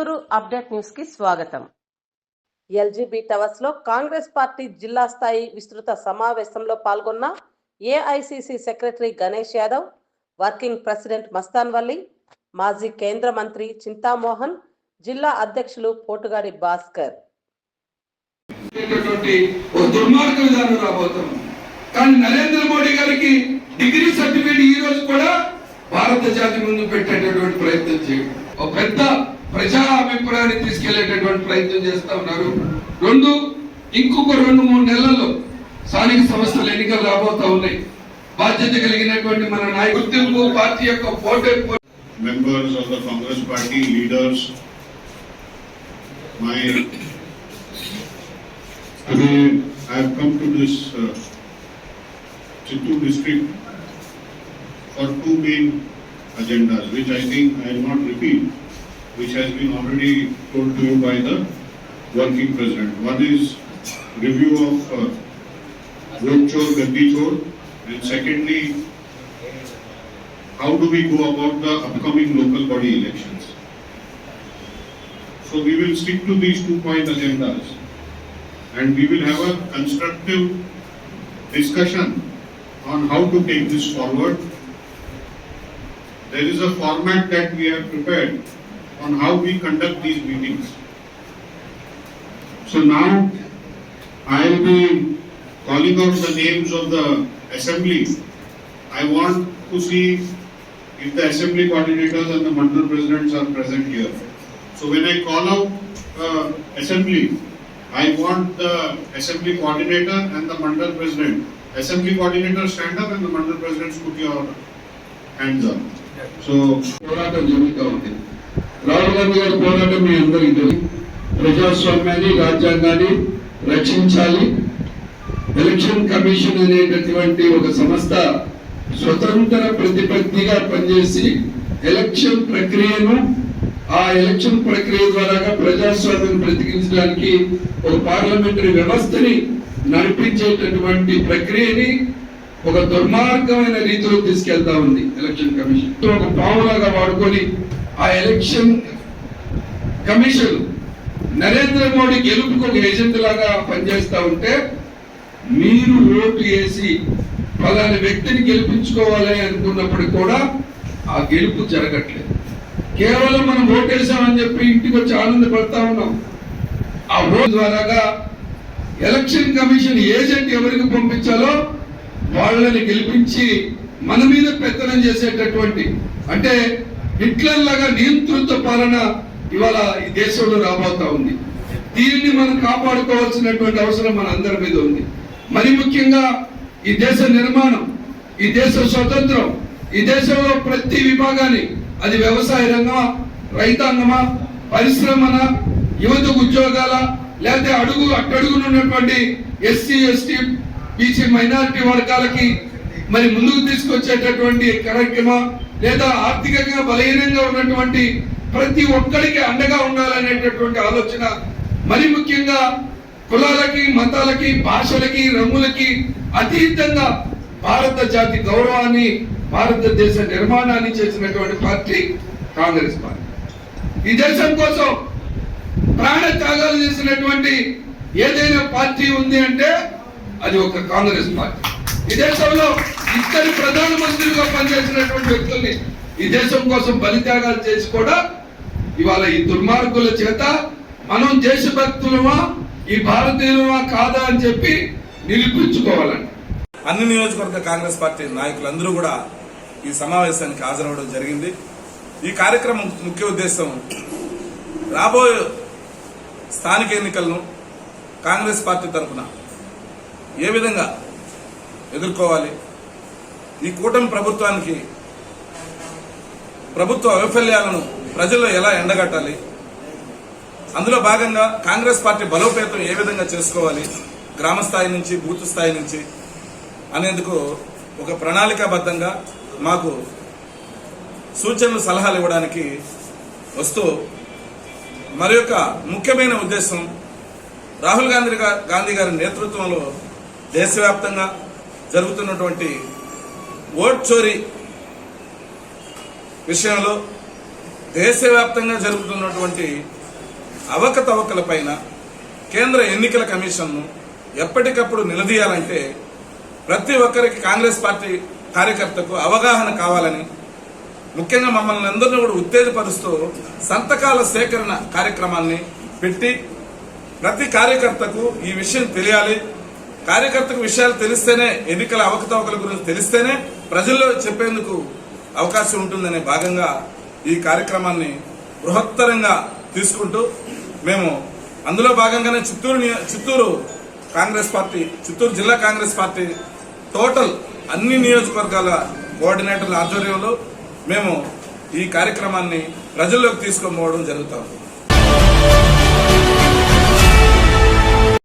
Chittoor update న్యూస్కి స్వాగతం. LGB టవర్స్లో Congress party జిల్లా స్థాయి విస్తృత సమావేశంలో పాల్గొన్న AICC secretary Ganesh Yadav working president Mastan Valli మాజీ కేంద్ర మంత్రి చింతామోహన్ జిల్లా అధ్యక్షులు పోటుగాడి భాస్కర్. కానీ నరేంద్ర మోడీ గారికి డిగ్రీ సర్టిఫికేట్ ఈ రోజు కూడా భారత జాతి ముందు పెట్టేటటువంటి ప్రయత్నం చేయడం. ఒక పెద్ద ప్రజా అభిప్రాయాన్ని తీసుకెళ్ళేటటువంటి ప్రయత్నం చేస్తా ఉన్నారు. రెండు ఇంకొక రెండు మూడు నెలల్లో స్థానిక సంస్థలు ఎన్నికలు రాబోతా ఉన్నాయి. బాధ్యత కలిగినటువంటి మన నాయకులు పార్టీ యొక్క members of the Congress party leaders my I come to this Chittoor district for two main agendas which I think I not repeat which has been already told to you by the working president. One is review of uh, vote chore, gandhi chore, and secondly, how do we go about the upcoming local body elections? So we will stick to these two point agendas and we will have a constructive discussion on how to take this forward. There is a format that we have prepared on how we conduct these meetings. So now I will be calling out the names of the assembly. I want to see if the assembly coordinators and the mandal presidents are present here. So when I call out uh, assembly, I want the assembly coordinator and the mandal president. Assembly coordinator stand up and the mandal presidents put your hands up. So, Rahul Gandhi గారి పోరాటం మీ అందరికీ తెలుసు. ప్రజాస్వామ్యాన్ని రాజ్యాంగాన్ని రక్షించాలి. Election commission అనేటటువంటి ఒక సంస్థ స్వతంత్ర ప్రతిపత్తిగా పనిచేసి ఎలక్షన్ ప్రక్రియను ఆ ఎలక్షన్ ప్రక్రియ ద్వారా ప్రజాస్వామ్యం బ్రతికించడానికి ఒక పార్లమెంటరీ వ్యవస్థని నడిపించేటటువంటి ప్రక్రియని ఒక దుర్మార్గమైన రీతిలో తీసుకెళ్తా ఉంది ఎలక్షన్ కమిషన్. ఒక పావులాగా వాడుకొని ఆ ఎలక్షన్ కమిషన్ నరేంద్ర మోడీ గెలుపుకు ఒక ఏజెంట్ లాగా పనిచేస్తా ఉంటే మీరు ఓటు వేసి పలాని వ్యక్తిని గెలిపించుకోవాలి అనుకున్నప్పుడు కూడా ఆ గెలుపు జరగట్లేదు. కేవలం మనం ఓటేసామని చెప్పి ఇంటికి వచ్చి ఆనందపడతా ఉన్నాం. ఆ ఓటు ద్వారాగా ఎలక్షన్ కమిషన్ ఏజెంట్ ఎవరికి పంపించాలో వాళ్ళని గెలిపించి మన మీద పెత్తనం చేసేటటువంటి అంటే హిట్లర్ లాగా నియంతృత్వ పాలన ఇవాళ ఈ దేశంలో రాబోతా ఉంది. దీనిని మనం కాపాడుకోవాల్సినటువంటి అవసరం మన అందరి మీద ఉంది. మరి ముఖ్యంగా ఈ దేశ నిర్మాణం ఈ దేశ స్వతంత్రం ఈ దేశంలో ప్రతి విభాగాన్ని అది వ్యవసాయ రంగమా రైతాంగమా పరిశ్రమన యువతకు ఉద్యోగాల లేకపోతే అడుగు అట్టడుగునున్నటువంటి ఎస్సీ ఎస్టీ బీసీ మైనారిటీ వర్గాలకి మరి ముందుకు తీసుకొచ్చేటటువంటి కార్యక్రమం లేదా ఆర్థికంగా బలహీనంగా ఉన్నటువంటి ప్రతి ఒక్కరికి అండగా ఉండాలనేటటువంటి ఆలోచన. మరి ముఖ్యంగా కులాలకి మతాలకి భాషలకి రంగులకి అతీతంగా భారత జాతి గౌరవాన్ని భారతదేశ నిర్మాణాన్ని చేసినటువంటి పార్టీ కాంగ్రెస్ పార్టీ. ఈ దేశం కోసం ప్రాణ త్యాగాలు చేసినటువంటి ఏదైనా పార్టీ ఉంది అంటే అది ఒక కాంగ్రెస్ పార్టీ. ఈ దేశంలో ఇద్దరు ప్రధానమంత్రులుగా పనిచేసినటువంటి వ్యక్తుల్ని ఈ దేశం కోసం బలిత్యాగాలు చేసి కూడా ఇవాళ ఈ దుర్మార్గుల చేత మనం దేశభక్తులమా ఈ భారతీయులమా కాదా అని చెప్పి నిరూపించుకోవాలండి. అన్ని నియోజకవర్గ కాంగ్రెస్ పార్టీ నాయకులందరూ కూడా ఈ సమావేశానికి హాజరవడం జరిగింది. ఈ కార్యక్రమం ముఖ్య ఉద్దేశం రాబోయే స్థానిక ఎన్నికలను కాంగ్రెస్ పార్టీ తరఫున ఏ విధంగా ఎదుర్కోవాలి. ఈ కూటమి ప్రభుత్వానికి ప్రభుత్వ వైఫల్యాలను ప్రజల్లో ఎలా ఎండగట్టాలి? అందులో భాగంగా కాంగ్రెస్ పార్టీ బలోపేతం ఏ విధంగా చేసుకోవాలి? గ్రామ స్థాయి నుంచి బూత్ స్థాయి నుంచి అనేందుకు ఒక ప్రణాళికాబద్ధంగా మాకు సూచనలు సలహాలు ఇవ్వడానికి వస్తూ మరి యొక్క ముఖ్యమైన ఉద్దేశం రాహుల్ గాంధీ గాంధీ గారి నేతృత్వంలో దేశవ్యాప్తంగా జరుగుతున్నటువంటి ఓట్ చోరీ విషయంలో దేశవ్యాప్తంగా జరుగుతున్నటువంటి అవకతవకల పైన కేంద్ర ఎన్నికల కమిషన్ను ఎప్పటికప్పుడు నిలదీయాలంటే ప్రతి ఒక్కరికి కాంగ్రెస్ పార్టీ కార్యకర్తకు అవగాహన కావాలని ముఖ్యంగా మమ్మల్ని అందరినీ కూడా ఉత్తేజపరుస్తూ సంతకాల సేకరణ కార్యక్రమాన్ని పెట్టి ప్రతి కార్యకర్తకు ఈ విషయం తెలియాలి. కార్యకర్తకు విషయాలు తెలిస్తేనే ఎన్నికల అవకతవకల గురించి తెలిస్తేనే ప్రజల్లో చెప్పేందుకు అవకాశం ఉంటుందనే భాగంగా ఈ కార్యక్రమాన్ని బృహత్తరంగా తీసుకుంటూ మేము అందులో భాగంగానే చిత్తూరు చిత్తూరు కాంగ్రెస్ పార్టీ చిత్తూరు జిల్లా కాంగ్రెస్ పార్టీ టోటల్ అన్ని నియోజకవర్గాల కోఆర్డినేటర్ల ఆధ్వర్యంలో మేము ఈ కార్యక్రమాన్ని ప్రజల్లోకి తీసుకొని పోవడం జరుగుతాం